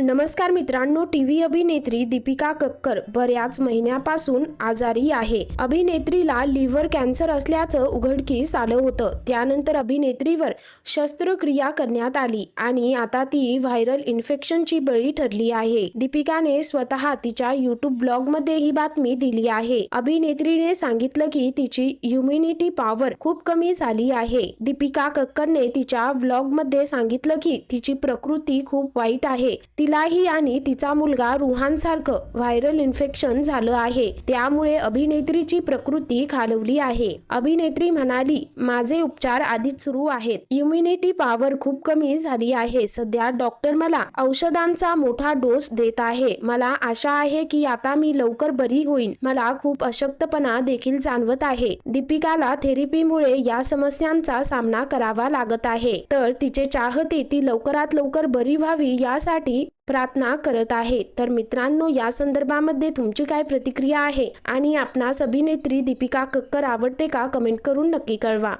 नमस्कार मित्रांनो T V अभिनेत्री दीपिका कक्कर बऱ्याच महिन्यापासून आजारी आहे. अभिनेत्रीला लिव्हर कॅन्सर असल्याचं उघडकीस आलं होतं. त्यानंतर अभिनेत्रीवर शस्त्रक्रिया करण्यात आली आणि आता ती व्हायरल इन्फेक्शनची बळी ठरली आहे. दीपिकाने स्वतः तिच्या युट्यूब ब्लॉगमध्ये ही बातमी दिली आहे. अभिनेत्रीने सांगितलं की तिची इम्युनिटी पॉवर खूप कमी झाली आहे. दीपिका कक्करने तिच्या ब्लॉगमध्ये सांगितलं की तिची प्रकृती खूप वाईट आहे. तिलाही आणि तिचा मुलगा रुहानसारखं व्हायरल इन्फेक्शन झालं आहे. त्यामुळे अभिनेत्रीची प्रकृती खालवली आहे. अभिनेत्री म्हणाली माझे उपचार आधीच सुरू आहेत. इम्युनिटी पॉवर खूप कमी झाली आहे. सध्या डॉक्टर मला औषधांचा मोठा डोस देत आहे. मला आशा आहे की आता मी लवकर बरी होईन. मला खूप अशक्तपणा देखील जाणवत आहे. दीपिकाला थेरपीमुळे या समस्यांचा सामना करावा लागत आहे. तर तिचे चाहते ती लवकरात लवकर बरी व्हावी यासाठी प्रार्थना करत आहे. तर मित्रांनो या संदर्भामध्ये तुमची काय प्रतिक्रिया आहे? आणि आपणास अभिनेत्री दीपिका कक्कर आवडते का? कमेंट करून नक्की कळवा.